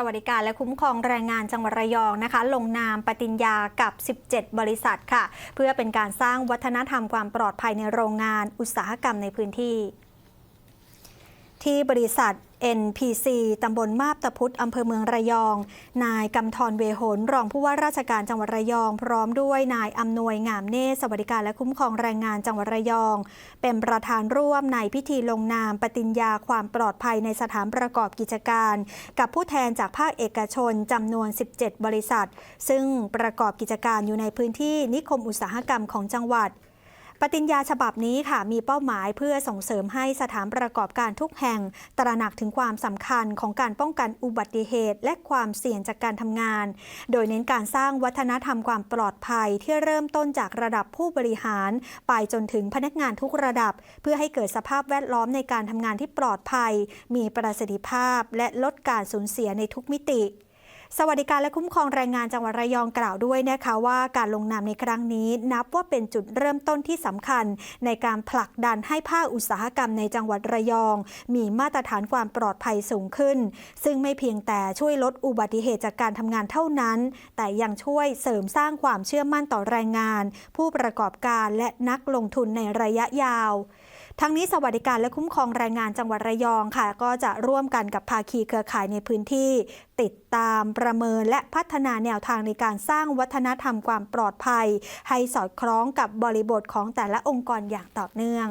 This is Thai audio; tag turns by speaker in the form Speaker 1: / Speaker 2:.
Speaker 1: สวัสดิการและคุ้มครองแรงงานจังหวัดระยองนะคะ ลงนามปฏิญญากับ 17 บริษัทค่ะ เพื่อเป็นการสร้างวัฒนธรรมความปลอดภัยในโรงงานอุตสาหกรรมในพื้นที่ ที่บริษัท NPC ตำบลมาบตะพุธอำเภอเมืองระยอง นายกำธรเวหน รองผู้ว่าราชการจังหวัดระยอง พร้อมด้วยนายอำนวยงามเนตรสวัสดิการและคุ้มครองแรงงานจังหวัดระยอง เป็นประธานร่วมในพิธีลงนามปฏิญญาความปลอดภัยในสถานประกอบกิจการ กับผู้แทนจากภาคเอกชนจำนวน 17 บริษัท ซึ่งประกอบกิจการอยู่ในพื้นที่นิคมอุตสาหกรรมของจังหวัด ปฏิญญาฉบับนี้ค่ะมีเป้าหมายเพื่อส่งเสริมให้สถานประกอบการทุกแห่ง ตระหนักถึงความสำคัญของการป้องกันอุบัติเหตุ และความเสี่ยงจากการทำงาน โดยเน้นการสร้างวัฒนธรรมความปลอดภัยที่เริ่มต้นจากระดับผู้บริหาร ไปจนถึงพนักงานทุกระดับ เพื่อให้เกิดสภาพแวดล้อมในการทำงานที่ปลอดภัย มีประสิทธิภาพ และลดการสูญเสียในทุกมิติ สวัสดิการและคุ้มครองแรงงานจังหวัดระยองกล่าวด้วยนะคะว่าการลงนามในครั้งนี้ นับว่าเป็นจุดเริ่มต้นที่สำคัญ ในการผลักดันให้ภาคอุตสาหกรรมในจังหวัดระยอง มีมาตรฐานความปลอดภัยสูงขึ้น ซึ่งไม่เพียงแต่ช่วยลดอุบัติเหตุจากการทำงานเท่านั้น แต่ยังช่วยเสริมสร้างความเชื่อมั่นต่อแรงงาน ผู้ประกอบการและนักลงทุนในระยะยาว ทั้งนี้สวัสดิการและคุ้มครองแรงงานจังหวัดระยองค่ะ ก็จะร่วมกันกับภาคีเครือข่ายในพื้นที่ ติดตามประเมินและพัฒนาแนวทางในการสร้างวัฒนธรรมความปลอดภัย ให้สอดคล้องกับบริบทของแต่ละองค์กรอย่างต่อเนื่อง